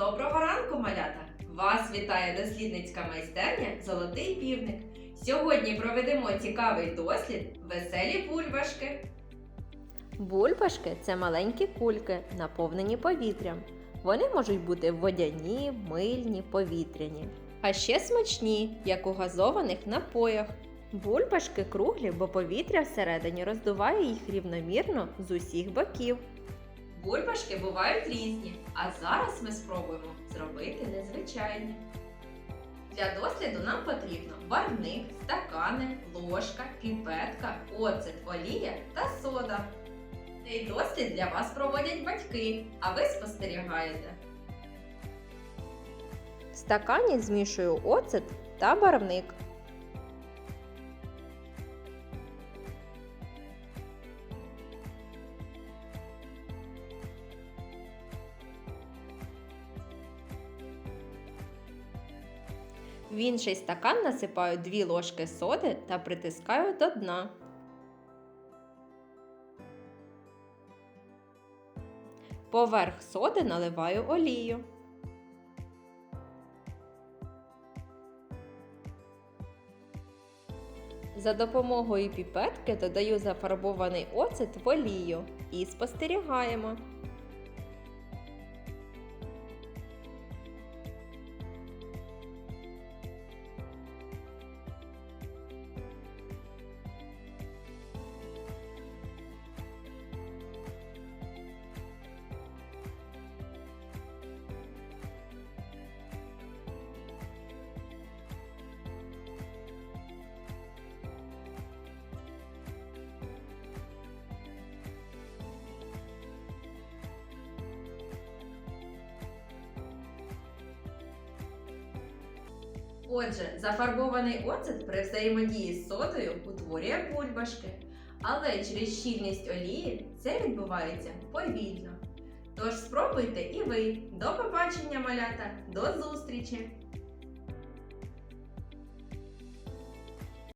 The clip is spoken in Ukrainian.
Доброго ранку, малята! Вас вітає дослідницька майстерня Золотий півник. Сьогодні проведемо цікавий дослід Веселі бульбашки. Бульбашки це маленькі кульки, наповнені повітрям. Вони можуть бути водяні, мильні, повітряні. А ще смачні, як у газованих напоях. Бульбашки круглі, бо повітря всередині роздуває їх рівномірно з усіх боків. Бульбашки бувають різні, а зараз ми спробуємо зробити незвичайні. Для досліду нам потрібно барвник, стакани, ложка, піпетка, оцет, олія та сода. Цей дослід для вас проводять батьки, а ви спостерігаєте. В стакані змішую оцет та барвник. В інший стакан насипаю 2 ложки соди та притискаю до дна. Поверх соди наливаю олію. За допомогою піпетки додаю зафарбований оцет в олію і спостерігаємо. Отже, зафарбований оцет при взаємодії з содою утворює бульбашки, але через щільність олії це відбувається повільно. Тож спробуйте і ви. До побачення, малята! До зустрічі!